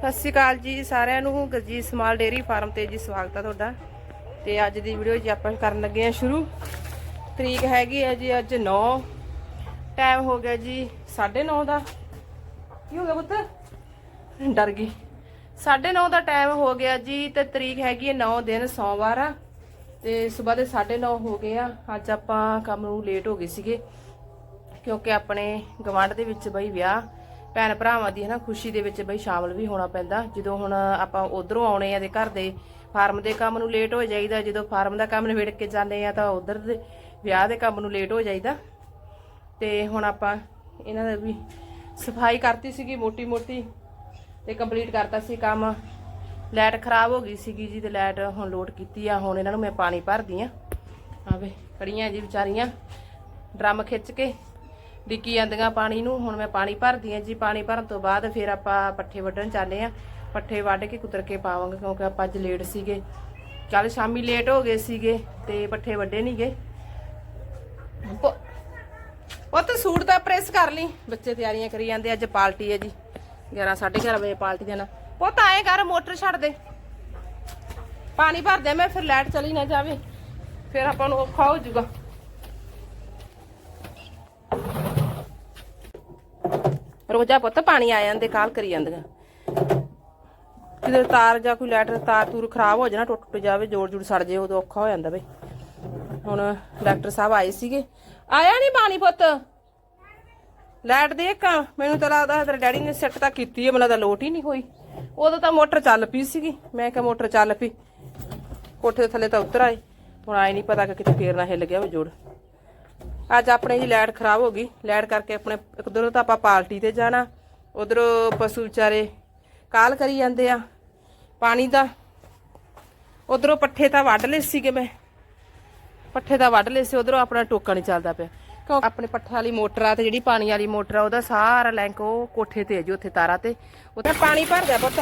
ਸਤਿ ਸ਼੍ਰੀ ਅਕਾਲ ਜੀ ਸਾਰਿਆਂ ਨੂੰ, ਗਰਜੀਤ ਸਮਾਲ ਡੇਰੀ ਫਾਰਮ ਤੇ ਜੀ ਸਵਾਗਤ ਹੈ ਤੁਹਾਡਾ। ਤੇ ਅੱਜ ਦੀ ਵੀਡੀਓ ਜੀ ਆਪਾਂ ਕਰਨ ਲੱਗੇ ਆ ਸ਼ੁਰੂ। ਤਰੀਕ ਹੈਗੀ ਹੈ ਜੀ ਅੱਜ 9 ਟਾਈਮ ਹੋ ਗਿਆ ਜੀ 9:30 ਦਾ। ਕੀ ਹੋ ਗਿਆ ਪੁੱਤ? ਡਰ ਗਈ। 9:30 ਦਾ ਟਾਈਮ ਹੋ ਗਿਆ ਜੀ ਤੇ ਤਰੀਕ ਹੈਗੀ ਹੈ 9 ਦਿਨ ਸੋਮਵਾਰ ਆ। ਤੇ ਸਵੇਰ ਦੇ 9:30 ਹੋ ਗਏ ਆ। ਅੱਜ ਆਪਾਂ ਕੰਮ ਨੂੰ ਲੇਟ ਹੋ ਗਏ ਸੀਗੇ। ਕਿਉਂਕਿ ਆਪਣੇ ਗਵਾਂਢ ਦੇ ਵਿੱਚ ਬਈ ਵਿਆਹ। ਭੈਣ ਭਰਾਵਾਂ ਦੀ ਹਨਾ, ਖੁਸ਼ੀ ਦੇ ਵਿੱਚ ਬਈ ਸ਼ਾਮਲ ਵੀ ਹੋਣਾ ਪੈਂਦਾ। ਜਦੋਂ ਹੁਣ ਆਪਾਂ ਉਧਰੋਂ ਆਉਣੇ ਆ ਦੇ ਘਰ ਦੇ ਫਾਰਮ ਦੇ ਕੰਮ ਨੂੰ ਲੇਟ ਹੋ ਜਾਈਦਾ, ਜਦੋਂ ਫਾਰਮ ਦਾ ਕੰਮ ਨਿਬੇੜ ਕੇ ਜਾਂਦੇ ਆ ਤਾਂ ਉਧਰ ਦੇ ਵਿਆਹ ਦੇ ਕੰਮ ਨੂੰ ਲੇਟ ਹੋ ਜਾਈਦਾ। ਤੇ ਹੁਣ ਆਪਾਂ ਇਹਨਾਂ ਦਾ ਵੀ ਸਫ਼ਾਈ ਕਰਤੀ ਸੀਗੀ ਮੋਟੀ ਮੋਟੀ ਤੇ ਕੰਪਲੀਟ ਕਰਤਾ ਸੀ ਕੰਮ। ਲਾਈਟ ਖਰਾਬ ਹੋ ਗਈ ਸੀਗੀ ਜੀ ਤੇ ਲਾਈਟ ਹੁਣ ਲੋਡ ਕੀਤੀ ਆ, ਹੁਣ ਇਹਨਾਂ ਨੂੰ ਮੈਂ ਪਾਣੀ ਭਰਦੀ ਆ। ਆਵੇ ਖੜੀਆਂ ਜੀ ਵਿਚਾਰੀਆਂ, ਡਰਮ ਖਿੱਚ ਕੇ। ਡਿੱਕੀ ਜਾਂਦੀਆਂ ਪਾਣੀ ਨੂੰ, ਹੁਣ ਮੈਂ ਪਾਣੀ ਭਰਦੀ ਆ ਜੀ, ਪਾਣੀ ਭਰਨ ਤੋਂ ਬਾਅਦ ਫਿਰ ਆਪਾਂ ਪੱਠੇ ਵੱਢਣ ਚੱਲੇ ਆ ਪੱਠੇ ਵੱਢ ਕੇ ਕੁਤਰ ਕੇ ਪਾਵਾਂਗੇ ਕਿਉਂਕਿ ਆਪਾਂ ਅੱਜ ਲੇਟ ਸੀਗੇ। ਕੱਲ ਸ਼ਾਮੀ ਲੇਟ ਹੋ ਗਏ ਸੀਗੇ ਤੇ ਪੱਠੇ ਵੱਡੇ ਨਹੀਂ ਗਏ। ਉਹ ਤਾਂ ਸੂਟ ਦਾ ਪ੍ਰੈਸ ਕਰ ਲਈ। ਬੱਚੇ ਤਿਆਰੀਆਂ ਕਰੀ ਜਾਂਦੇ, ਅੱਜ ਪਾਰਟੀ ਹੈ ਜੀ। 11 11:30 ਵਜੇ ਪਾਰਟੀ ਦੇਣਾ। ਉਹ ਤਾਂ ਐਂ ਕਰ, ਮੋਟਰ ਛੱਡ ਦੇ। ਪਾਣੀ ਭਰ ਦੇ, ਮੈਂ ਫਿਰ ਲਾਈਟ ਚਲੀ ਨਾ ਜਾਵੇ। ਫਿਰ ਆਪਾਂ ਨੂੰ ਔਖਾ ਹੋ ਜਾਊਗਾ। ਰੋਜ਼ਾ ਪੁੱਤ ਪਾਣੀ ਆ ਜਾਂਦੇ ਕਾਲ ਕਰੀ ਜਾਂਦੀਆਂ। ਕਿਤੇ ਤਾਰ ਜਾਂ ਕੋਈ ਲਾਈਟ ਤਾਰ ਤੂਰ ਖਰਾਬ ਹੋ ਜਾਣਾ ਟੁੱਟ ਟੁੱਟ ਜਾਵੇ ਜੋੜ ਜੋੜ ਸੜ ਜੇ ਉਦੋਂ ਔਖਾ ਹੋ ਜਾਂਦਾ ਬਈ। ਹੁਣ ਡਾਕਟਰ ਸਾਹਿਬ ਆਏ ਸੀਗੇ। ਆਇਆ ਨਹੀਂ ਪਾਣੀ ਪੁੱਤ? ਲਾਈਟ ਦੇਖ ਮੈਨੂੰ ਤਾਂ ਲੱਗਦਾ ਤੇਰੇ ਡੈਡੀ ਨੇ ਸੈੱਟ ਤਾਂ ਕੀਤੀ ਹੈ ਮੈਨੂੰ ਤਾਂ ਲੋਟ ਹੀ ਨਹੀਂ ਹੋਈ। ਉਦੋਂ ਤਾਂ ਮੋਟਰ ਚੱਲ ਪਈ ਸੀਗੀ। ਮੈਂ ਕਿਹਾ ਮੋਟਰ ਚੱਲ ਪਈ। ਕੋਠੇ ਦੇ ਥੱਲੇ ਤਾਂ ਉਤਰ ਆਏ। ਹੁਣ ਆਏ ਨਹੀਂ ਪਤਾ ਕਿ ਕਿਤੇ ਫੇਰ ਨਾ ਹਿੱਲ ਗਿਆ ਉਹ ਜੋੜ। ਅੱਜ ਆਪਣੇ ਜੀ ਲਾਈਟ ਖਰਾਬ ਹੋ ਗਈ। ਲੈਟ ਕਰਕੇ ਆਪਣੇ ਉਧਰੋਂ ਤਾਂ ਆਪਾਂ ਪਾਰਟੀ ਤੇ ਜਾਣਾ, ਉਧਰੋਂ ਪਸ਼ੂ ਵਿਚਾਰੇ ਕਾਲ ਕਰੀ ਜਾਂਦੇ ਆ, ਪਾਣੀ ਦਾ। ਉਧਰੋਂ ਪੱਠੇ ਤਾਂ ਵੱਢ ਲਏ ਸੀਗੇ ਮੈਂ। ਪੱਠੇ ਤਾਂ ਵੱਢ ਲਏ ਸੀ, ਉਧਰੋਂ ਆਪਣਾ ਟੋਕਾ ਨਹੀਂ ਚੱਲਦਾ ਪਿਆ। ਕਿਉਂ? ਆਪਣੇ ਪੱਠੇ ਵਾਲੀ ਮੋਟਰ ਆ ਤੇ ਜਿਹੜੀ ਪਾਣੀ ਵਾਲੀ ਮੋਟਰ ਆ, ਉਹਦਾ ਸਾਰਾ ਲੈਂਕ ਉਹ ਕੋਠੇ ਤੇ ਹੈ ਜੀ, ਉੱਥੇ ਤਾਰਾਂ ਤੇ। ਉੱਥੇ ਪਾਣੀ ਭਰ ਗਿਆ ਪੁੱਤ।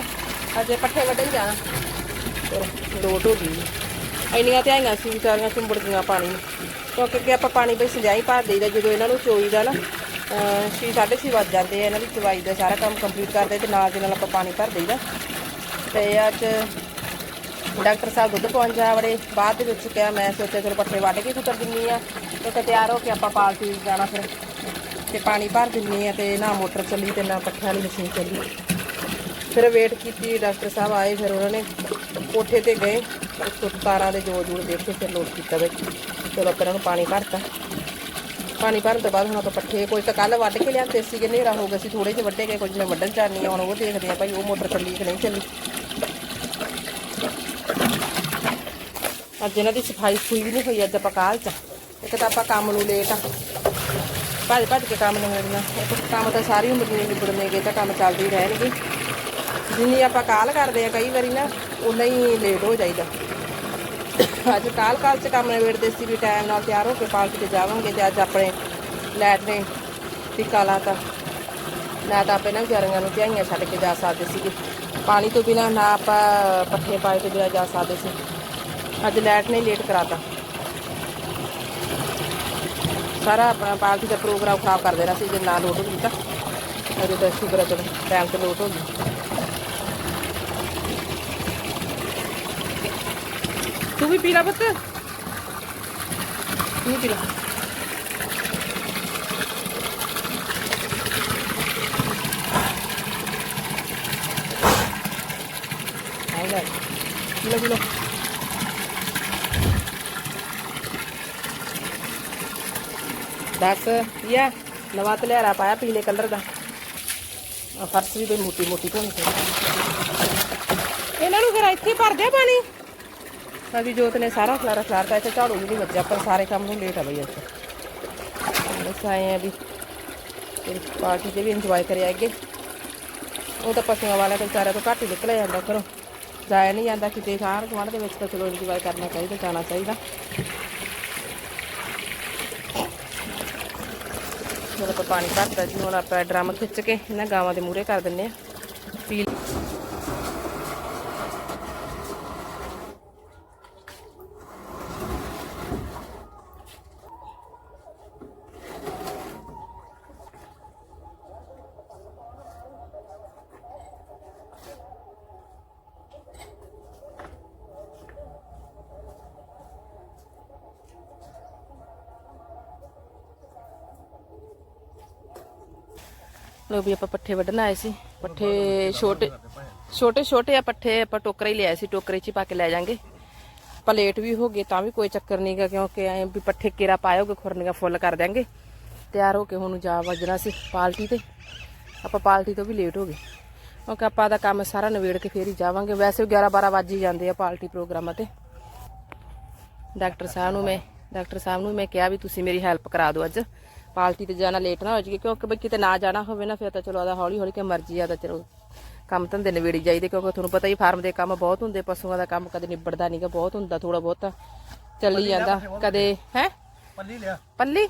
ਅਜੇ ਪੱਠੇ ਵੱਢਣ ਜਾਣਾ। ਲੋਟ ਹੋ ਗਈ। ਇੰਨੀਆਂ ਤੇ ਸੀ ਵਿਚਾਰੀਆਂ ਚੁੰਬੜ ਗਈਆਂ ਪਾਣੀ ਨੂੰ। ਕਿਉਂਕਿ ਆਪਾਂ ਪਾਣੀ ਬਈ ਸਿੰਜਾਈ ਭਰ ਦੇਈਦਾ, ਜਦੋਂ ਇਹਨਾਂ ਨੂੰ ਚੋਈਦਾ ਨਾ ਛੇ ਸਾਢੇ ਛੇ ਵੱਜ ਜਾਂਦੇ ਆ, ਇਹਨਾਂ ਦੀ ਚਵਾਈ ਦਾ ਸਾਰਾ ਕੰਮ ਕੰਪਲੀਟ ਕਰਦੇ ਤੇ ਨਾਲ ਦੇ ਨਾਲ ਆਪਾਂ ਪਾਣੀ ਭਰ ਦੇਈਦਾ। ਤੇ ਅੱਜ ਡਾਕਟਰ ਸਾਹਿਬ ਦੁੱਧ ਪਹੁੰਚਾ ਵੜੇ ਬਾਅਦ ਦੇ ਵਿੱਚ ਕਿਹਾ ਮੈਂ ਸੋਚਿਆ ਚਲੋ ਪੱਠੇ ਵੱਢ ਕੇ ਕੁਤਰ ਦਿੰਨੀ ਆ ਤੇ ਤਿਆਰ ਹੋ ਕੇ ਆਪਾਂ ਪਾਲਟੀ ਜਾਣਾ ਫਿਰ, ਤੇ ਪਾਣੀ ਭਰ ਦਿੰਨੀ ਆ ਤੇ ਨਾ ਮੋਟਰ ਚੱਲੀ ਤੇ ਨਾ ਪੱਠਿਆਂ ਵਾਲੀ ਮਸ਼ੀਨ ਚੱਲੀ। ਫਿਰ ਵੇਟ ਕੀਤੀ, ਡਾਕਟਰ ਸਾਹਿਬ ਆਏ, ਫਿਰ ਉਹਨਾਂ ਨੇ ਕੋਠੇ ਤੇ ਗਏ ਉੱਤੋਂ ਤਾਰਾਂ ਦੇ ਜੋੜ ਜੋੜ ਦੇਖ ਕੇ ਫਿਰ ਲੋਡ ਕੀਤਾ ਵੇ ਚਲੋ ਆਪਾਂ ਇਹਨਾਂ ਨੂੰ ਪਾਣੀ ਭਰਤਾ। ਪਾਣੀ ਭਰਨ ਤੋਂ ਬਾਅਦ ਹੁਣ ਆਪਾਂ ਪੱਠੇ ਕੋਈ ਤਾਂ ਕੱਲ ਵੱਢ ਕੇ ਲਿਆਂਦੇ ਸੀਗੇ, ਹਨੇਰਾ ਹੋ ਗਿਆ ਸੀ ਥੋੜੇ ਜਿਹੇ ਵੱਢੇ ਗਏ, ਕੁਝ ਮੈਂ ਵੱਢਣ ਚਾਹਨੀ ਆ ਹੁਣ ਉਹ ਦੇਖਦੇ ਆ ਭਾਈ ਉਹ ਮੋਟਰ ਚੱਲੀ ਕਿ ਨਹੀਂ ਚੱਲੀ। ਅੱਜ ਇਹਨਾਂ ਦੀ ਸਫ਼ਾਈ ਸਫੂਈ ਵੀ ਨਹੀਂ ਹੋਈ, ਅੱਜ ਆਪਾਂ ਕਾਲ ਚ ਇੱਕ ਤਾਂ ਆਪਾਂ ਕੰਮ ਨੂੰ ਲੇਟ ਆ। ਭੱਜ ਭੱਜ ਕੇ ਕੰਮ ਨੂੰ ਮਿਲਣਾ। ਇੱਕ ਕੰਮ ਤਾਂ ਸਾਰੀ ਉਮਰ ਨਹੀਂ ਨਿਬੜਨੇਗੇ ਤਾਂ ਕੰਮ ਚੱਲਦੇ ਹੀ ਰਹਿਣਗੇ। ਜਿੰਨੀ ਆਪਾਂ ਕਾਲ ਕਰਦੇ ਆ, ਕਈ ਵਾਰੀ ਨਾ, ਉਨਾ ਹੀ ਲੇਟ ਹੋ ਜਾਈਦਾ। ਅੱਜ ਕਾਲ ਕਾਲ ਚ ਕੰਮ ਨਿਬੇੜਦੇ ਸੀ ਵੀ ਟਾਈਮ ਨਾਲ ਤਿਆਰ ਹੋ ਕੇ ਪਾਰਟੀ ਤੇ ਜਾਵਾਂਗੇ ਤੇ ਅੱਜ ਆਪਣੇ ਲੈਟ ਨੇ ਟਿੱਕਾ ਲਾਤਾ। ਨਾ ਤਾਂ ਆਪਾਂ ਇਹਨਾਂ ਵਿਚਾਰੀਆਂ ਨੂੰ ਧਿਆਈਆਂ ਛੱਡ ਕੇ ਜਾ ਸਕਦੇ ਸੀਗੇ। ਪਾਣੀ ਤੋਂ ਬਿਨਾ ਨਾ ਆਪਾਂ ਪੱਠੇ ਪਾਏ ਤੇ ਬਿਨਾਂ ਜਾ ਸਕਦੇ ਸੀ। ਅੱਜ ਲਾਈਟ ਨੇ ਲੇਟ ਕਰਾਤਾ। ਸਾਰਾ ਆਪਣਾ ਪਾਰਟੀ ਦਾ ਪ੍ਰੋਗਰਾਮ ਖਰਾਬ ਕਰ ਦੇਣਾ ਸੀ, ਜੇ ਨਾ ਲੋਟ ਹੁੰਦੀ। ਤਾਂ ਅਜੇ ਤਾਂ ਸ਼ੁਕਰ ਹੈ ਚਲੋ ਟਾਈਮ ਤੇ ਲੋਟ ਹੋ ਗਈ ਤੂੰ ਵੀ ਪੀ ਲਾ ਪੁੱਤ। ਤੂੰ ਵੀ ਪੀ ਲਾ। ਆਈ ਲੈ। ਲੋ ਲੋ ਦੱਸ ਯਾ ਨਵਾਂ ਤਲਿਆਰਾ ਪਾਇਆ ਪੀਲੇ ਕਲਰ ਦਾ। ਆ ਫਰਸ਼ ਵੀ ਕੋਈ ਮੋਟੀ ਮੋਟੀ ਧੋਣੀ ਚਾਹੀਦੀ ਇਹਨਾਂ ਨੂੰ ਫਿਰ ਇੱਥੇ ਭਰ ਦਿਆ ਪਾਣੀ। ਸਾਡੀ ਜੋਤ ਨੇ ਸਾਰਾ ਖਲਾਰਾ ਖਲਾਰਤਾ, ਇੱਥੇ ਝਾੜੂ ਵੀ ਨਹੀਂ ਵੱਜਿਆ, ਪਰ ਸਾਰੇ ਕੰਮ ਨੂੰ ਲੇਟ ਆ ਬਈ ਇੱਥੇ ਬਸ ਆਏ ਆ ਵੀ ਪਾਰਟੀ ਤੇ ਵੀ ਇੰਜੋਏ ਕਰਿਆ ਅੱਗੇ। ਉਹ ਤਾਂ ਪਸ਼ੂਆਂ ਵਾਲਾ ਤਾਂ ਵਿਚਾਰਿਆਂ ਤੋਂ ਘੱਟ ਹੀ ਨਿਕਲਿਆ ਜਾਂਦਾ ਘਰੋਂ। ਜਾਇਆ ਨਹੀਂ ਜਾਂਦਾ ਕਿਤੇ ਸਾਰ ਗੁਆਂਢ ਦੇ ਵਿੱਚ ਤਾਂ ਚਲੋ ਇੰਜੋਏ ਕਰਨਾ ਚਾਹੀਦਾ, ਜਾਣਾ ਚਾਹੀਦਾ। ਹੁਣ ਆਪਾਂ ਪਾਣੀ ਭਰਤਾ ਜੀ, ਹੁਣ ਆਪਾਂ ਡਰਮ ਖਿੱਚ ਕੇ ਇਹਨਾਂ ਗਾਵਾਂ ਦੇ ਮੂਹਰੇ ਕਰ ਦਿੰਨੇ ਆ। ਪੀ ਲੋ ਵੀ ਆਪਾਂ ਪੱਠੇ ਵੱਢਣ ਆਏ ਸੀ। ਪੱਠੇ ਛੋਟੇ ਛੋਟੇ ਛੋਟੇ ਆ ਪੱਠੇ ਆਪਾਂ ਟੋਕਰੇ ਹੀ ਲਿਆਏ ਸੀ, ਟੋਕਰੇ 'ਚ ਹੀ ਪਾ ਕੇ ਲੈ ਜਾਾਂਗੇ। ਆਪਾਂ ਲੇਟ ਵੀ ਹੋ ਗਏ, ਤਾਂ ਵੀ ਕੋਈ ਚੱਕਰ ਨਹੀਂਗਾ ਕਿਉਂਕਿ ਐ ਵੀ ਪੱਠੇ ਕੇਰਾ ਪਾਇਓਗੇ ਖੁਰਨੀਆਂ ਫੁੱਲ ਕਰ ਦਿਆਂਗੇ। ਤਿਆਰ ਹੋ ਕੇ ਹੁਣ ਜਾ ਵੱਜਣਾ ਸੀ ਪਾਲਟੀ ਤੇ। ਆਪਾਂ ਪਾਲਟੀ ਤੋਂ ਵੀ ਲੇਟ ਹੋ ਗਏ। ਕਿਉਂਕਿ ਆਪਾਂ ਦਾ ਕੰਮ ਸਾਰਾ ਨਵੇੜ ਕੇ ਫੇਰ ਹੀ ਜਾਵਾਂਗੇ। ਵੈਸੇ 11 12 ਵੱਜ ਹੀ ਜਾਂਦੇ ਆ ਪਾਲਟੀ ਪ੍ਰੋਗਰਾਮਾਂ ਤੇ। ਡਾਕਟਰ ਸਾਹਿਬ ਨੂੰ ਮੈਂ, ਡਾਕਟਰ ਸਾਹਿਬ ਨੂੰ ਮੈਂ ਕਿਹਾ ਵੀ ਤੁਸੀਂ ਮੇਰੀ ਹੈਲਪ ਕਰਾ ਦਿਓ ਅੱਜ। ਪਾਰਟੀ ਤੇ ਜਾਣਾ ਲੇਟ ਨਾ ਹੋ ਜਾਈਏ ਕਿਉਂਕਿ ਬਈ ਕਿਤੇ ਨਾ ਜਾਣਾ ਹੋਵੇ ਨਾ ਫਿਰ ਤਾਂ ਚਲੋ ਆਦਾ ਹੌਲੀ ਹੌਲੀ ਕਿ ਮਰਜ਼ੀ ਆ ਤਾਂ ਚਲੋ ਕੰਮ ਧੰਦੇ ਨਵੇੜੀ ਜਾਈਦੇ ਕਿਉਂਕਿ ਤੁਹਾਨੂੰ ਪਤਾ ਹੀ ਫਾਰਮ ਦੇ ਕੰਮ ਬਹੁਤ ਹੁੰਦੇ ਪਸ਼ੂਆਂ ਦਾ ਕੰਮ ਕਦੇ ਨਿਬੜਦਾ ਨਹੀਂਗਾ ਬਹੁਤ ਹੁੰਦਾ ਥੋੜਾ ਬਹੁਤ। ਚੱਲੀ ਜਾਂਦਾ ਕਦੇ ਹੈ? ਪੱਲੀ ਲਿਆ। ਪੱਲੀ?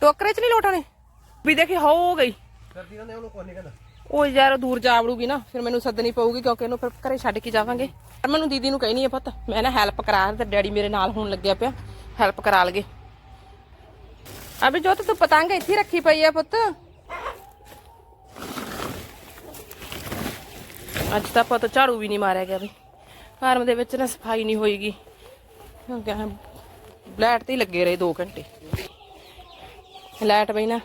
ਟੋਕਰੇ 'ਚ ਨਹੀਂ ਲੋਟਾਣੇ ਵੀ ਦੇਖੀ ਹੋ ਗਈ। ਕਰਦੀ ਰਹਿੰਦੇ ਉਹਨੂੰ ਕੋਈ ਨਹੀਂ ਕਹਿੰਦਾ। ਉਹ ਯਾਰ ਦੂਰ ਜਾ ਵੜੂਗੀ ਨਾ ਫਿਰ ਮੈਨੂੰ ਸੱਦਣੀ ਪਊਗੀ ਕਿਉਂਕਿ ਇਹਨੂੰ ਫਿਰ ਘਰੇ ਛੱਡ ਕੇ ਜਾਵਾਂਗੇ। ਮੈਨੂੰ ਦੀਦੀ ਨੂੰ ਕਹਿਣੀ ਹੈ ਪੁੱਤ ਮੈਂ ਨਾ ਹੈਲਪ ਕਰਾ ਤੇ ਡੈਡੀ ਮੇਰੇ ਨਾਲ ਹੋਣ ਲੱਗਿਆ ਪਿਆ ਹੈਲਪ ਕਰਾ ਲਗੇ। ਅਬੇ ਜੋਤ, ਤੂੰ ਪਤੰਗ ਇੱਥੇ ਰੱਖੀ ਪਈ ਆ ਪੁੱਤ। ਅੱਜ ਤਾਂ ਪੁੱਤ ਝਾੜੂ ਵੀ ਨਹੀਂ ਮਾਰਿਆ ਗਿਆ ਵੀ ਫਾਰਮ ਦੇ ਵਿੱਚ ਨਾ ਸਫ਼ਾਈ ਨਹੀਂ ਹੋਈਗੀ। ਕਿਉਂਕਿ ਲਾਈਟ ਤੇ ਲੱਗੇ ਰਹੇ 2 ਘੰਟੇ। ਲਾਈਟ ਬਈ ਨਾ,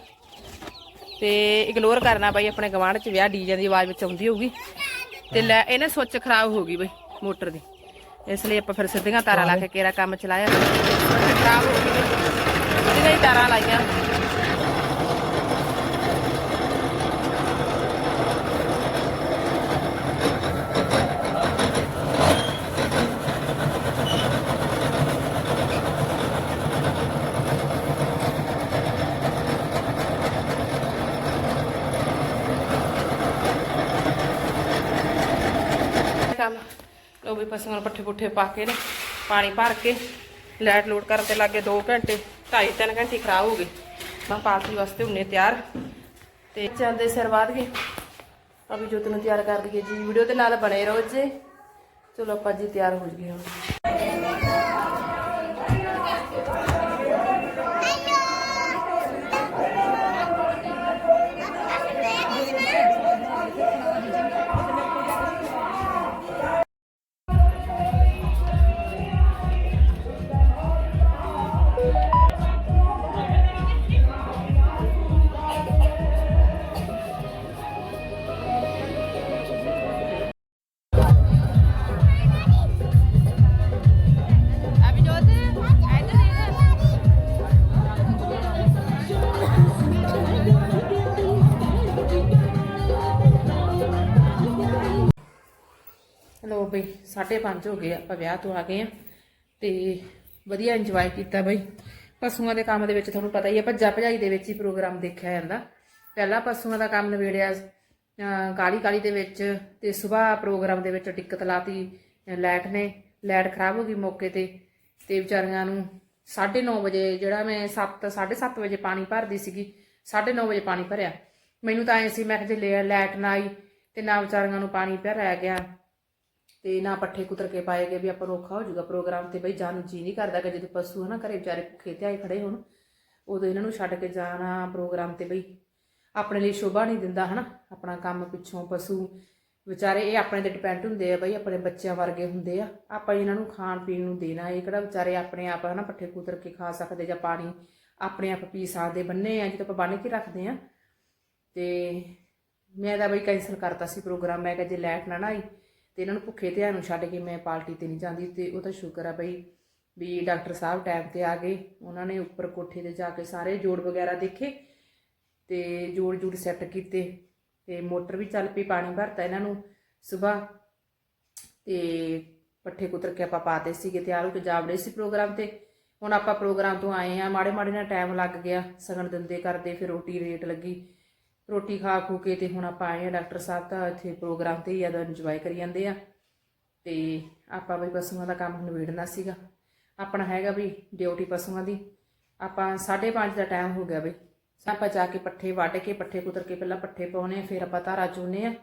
ਤੇ ਇਗਨੋਰ ਕਰਨਾ ਬਈ, ਆਪਣੇ ਗਵਾਂਢ ਚ ਵਿਆਹ ਡੀਜੇ ਦੀ ਆਵਾਜ਼ ਵਿੱਚ ਆਉਂਦੀ ਹੋਊਗੀ। ਤੇ ਲੈ ਇਹਨੇ ਸੁੱਚ ਖਰਾਬ ਹੋ ਗਈ ਬਈ, ਮੋਟਰ ਦੀ। ਇਸ ਲਈ ਆਪਾਂ ਫਿਰ ਸਿੱਧੀਆਂ ਤਾਰਾਂ ਲਾ ਕੇ ਕੇਰਾ ਕੰਮ ਚਲਾਇਆ। ਖਰਾਬ ਹੋ ਗਈ ਬਈ ਸਿੱਧੀਆਂ ਹੀ ਤਾਰਾਂ ਲਾਈਆਂ ਕੰਮ ਲੋ ਵੀ ਪਸ਼ੂਆਂ ਨੂੰ ਪੱਠੇ ਪੁੱਠੇ ਪਾ ਕੇ ਨੇ ਪਾਣੀ ਭਰ ਕੇ ਲਾਈਟ ਲੋਡ ਕਰਨ ਤੇ ਲੱਗੇ 2 ਘੰਟੇ 2.5 3 ਘੰਟੇ ਖਰਾਬ ਹੋ ਗਏ। ਮੈਂ ਪਾਰਟੀ ਵਾਸਤੇ ਹੁੰਨੇ ਤਿਆਰ। ਤੇ ਚੱਲਦੇ ਸਿਰ ਬਾਦ ਗਏ ਅਭੀ ਜੋਤ ਨੂੰ ਤਿਆਰ ਕਰ ਦਈਏ ਜੀ। ਵੀਡੀਓ ਦੇ ਨਾਲ ਬਣੇ ਰਹੋ ਜੀ। ਚਲੋ ਆਪਾਂ ਜੀ ਤਿਆਰ ਹੋ ਗਏ ਹੁਣ। ਬਈ 5:30 ਹੋ ਗਏ ਆਪਾਂ ਵਿਆਹ ਤੋਂ ਆ ਗਏ ਆ ਤੇ ਵਧੀਆ ਇੰਜੋਏ ਕੀਤਾ ਬਈ। ਪਸ਼ੂਆਂ ਦੇ ਕੰਮ ਦੇ ਵਿੱਚ ਤੁਹਾਨੂੰ ਪਤਾ ਹੀ ਹੈ ਭੱਜਾ ਭਜਾਈ ਦੇ ਵਿੱਚ ਹੀ ਪ੍ਰੋਗਰਾਮ ਦੇਖਿਆ ਜਾਂਦਾ। ਪਹਿਲਾਂ ਪਸ਼ੂਆਂ ਦਾ ਕੰਮ ਨਵੇੜਿਆ ਕਾਲੀ ਕਾਲੀ ਦੇ ਵਿੱਚ ਤੇ ਸਵੇਰ ਪ੍ਰੋਗਰਾਮ ਦੇ ਵਿੱਚ ਦਿੱਕਤ ਲਾਤੀ, ਲਾਈਟ ਨੇ, ਲਾਈਟ ਖਰਾਬ ਹੋ ਗਈ ਮੌਕੇ ਤੇ ਤੇ ਵਿਚਾਰੀਆਂ ਨੂੰ 9:30 ਵਜੇ ਜਿਹੜਾ ਮੈਂ 7 7:30 ਵਜੇ ਪਾਣੀ ਭਰਦੀ ਸੀਗੀ 9:30 ਵਜੇ ਪਾਣੀ ਭਰਿਆ। ਮੈਨੂੰ ਤਾਂ ਐ ਸੀ, ਮੈਂ ਕਿਹਾ ਜੇ ਲਾਈਟ ਨਾ ਆਈ ਤੇ ਨਾ ਵਿਚਾਰੀਆਂ ਨੂੰ ਪਾਣੀ ਭਰਿਆ ਗਿਆ। ਤੇ ਨਾ ਪੱਠੇ ਕੁਤਰ ਕੇ ਪਾਏ ਗਏ ਵੀ ਆਪਾਂ ਨੂੰ ਔਖਾ ਹੋ ਜਾਊਗਾ ਪ੍ਰੋਗਰਾਮ ਤੇ ਬਈ ਜਾਣ ਨੂੰ ਜੀ ਨਹੀਂ ਕਰਦਾ ਕਿ ਜਦੋਂ ਪਸ਼ੂ ਹਨਾ ਘਰੇ ਵਿਚਾਰੇ ਭੁੱਖੇ ਤੇ ਆਏ ਖੜੇ ਹੋਣ, ਉਦੋਂ ਇਹਨਾਂ ਨੂੰ ਛੱਡ ਕੇ ਜਾਣਾ ਪ੍ਰੋਗਰਾਮ ਤੇ ਬਈ। ਆਪਣੇ ਲਈ ਸ਼ੋਭਾ ਨਹੀਂ ਦਿੰਦਾ ਹਨਾ, ਆਪਣਾ ਕੰਮ ਪਿੱਛੋਂ ਪਸ਼ੂ। ਵਿਚਾਰੇ ਇਹ ਆਪਣੇ ਤੇ ਡਿਪੈਂਡ ਹੁੰਦੇ ਆ ਬਈ, ਆਪਣੇ ਬੱਚਿਆਂ ਵਰਗੇ ਹੁੰਦੇ ਆ। ਆਪਾਂ ਇਹਨਾਂ ਨੂੰ ਖਾਣ ਪੀਣ ਨੂੰ ਦੇਣਾ ਇਹ ਕਿਹੜਾ ਵਿਚਾਰੇ ਆਪਣੇ ਆਪ ਹਨਾ ਪੱਠੇ ਕੁਤਰ ਕੇ ਖਾ ਸਕਦੇ ਜਾਂ ਪਾਣੀ ਆਪਣੇ ਆਪ ਪੀ ਸਕਦੇ, ਬੰਨੇ ਆ, ਜਦੋਂ ਆਪਾਂ ਬੰਨ ਕੇ ਰੱਖਦੇ ਆ। ਤੇ ਮੈਂ ਤਾਂ ਬਈ ਕੈਂਸਲ ਕਰਤਾ ਸੀ ਪ੍ਰੋਗਰਾਮ ਮੈਂ ਕਿਹਾ ਜੇ ਲੈਟ ਨਾ ਨਾ ਆਈ ਤੇ ਇਹਨਾਂ ਨੂੰ ਭੁੱਖੇ ਧਿਆਨ ਨੂੰ ਛੱਡ ਕੇ ਮੈਂ ਪਾਰਟੀ ਤੇ ਨਹੀਂ ਜਾਂਦੀ ਤੇ ਉਹ ਤਾਂ ਸ਼ੁਕਰ ਆ ਬਈ ਵੀ ਡਾਕਟਰ ਸਾਹਿਬ ਟਾਈਮ ਤੇ ਆ ਗਏ। ਉਹਨਾਂ ਨੇ ਉੱਪਰ ਕੋਠੇ ਤੇ ਜਾ ਕੇ ਸਾਰੇ ਜੋੜ ਵਗੈਰਾ ਦੇਖੇ ਤੇ ਜੋੜ ਜੋੜ ਸੈੱਟ ਕੀਤੇ ਤੇ ਮੋਟਰ ਵੀ ਚੱਲ ਪਈ, ਪਾਣੀ ਭਰਤਾ ਇਹਨਾਂ ਨੂੰ ਸਵੇਰ। ਤੇ ਪੱਠੇ ਕੁਤਰ ਕੇ ਆਪਾਂ ਪਾਤੇ ਸੀਗੇ ਤਿਆਰ ਹੋ ਕੇ ਜਾਵੜੇ ਸੀ ਪ੍ਰੋਗਰਾਮ ਤੇ। ਹੁਣ ਆਪਾਂ ਪ੍ਰੋਗਰਾਮ ਤੋਂ ਆਏ ਆ ਮਾੜੇ ਮਾੜੇ ਨਾਲ ਟਾਈਮ ਲੱਗ ਗਿਆ ਸਗਣ ਦਿੰਦੇ ਕਰਦੇ, ਫਿਰ ਰੋਟੀ ਰੇਟ ਲੱਗੀ। ਰੋਟੀ ਖਾ ਖੂ ਕੇ ਤੇ ਹੁਣ ਆਪਾਂ ਆਏ ਆ ਡਾਕਟਰ ਸਾਹਿਬ ਤਾਂ ਇੱਥੇ ਪ੍ਰੋਗਰਾਮ ਤੇ ਹੀ ਇੰਜੋਏ ਕਰੀ ਜਾਂਦੇ ਆ। ਤੇ ਆਪਾਂ ਵੀ ਪਸ਼ੂਆਂ ਦਾ ਕੰਮ ਨਿਬੇੜਨਾ ਸੀਗਾ। ਆਪਣਾ ਹੈਗਾ ਵੀ ਡਿਊਟੀ ਪਸ਼ੂਆਂ ਦੀ। ਆਪਾਂ 5:30 ਦਾ ਟਾਈਮ ਹੋ ਗਿਆ ਬਈ। ਆਪਾਂ ਜਾ ਕੇ ਪੱਠੇ ਵੱਢ ਕੇ, ਪੱਠੇ ਕੁਤਰ ਕੇ ਪਹਿਲਾਂ ਪੱਠੇ ਪਾਉਣੇ ਆ ਫਿਰ ਆਪਾਂ ਧਾਰਾ ਚੋਨੇ ਆ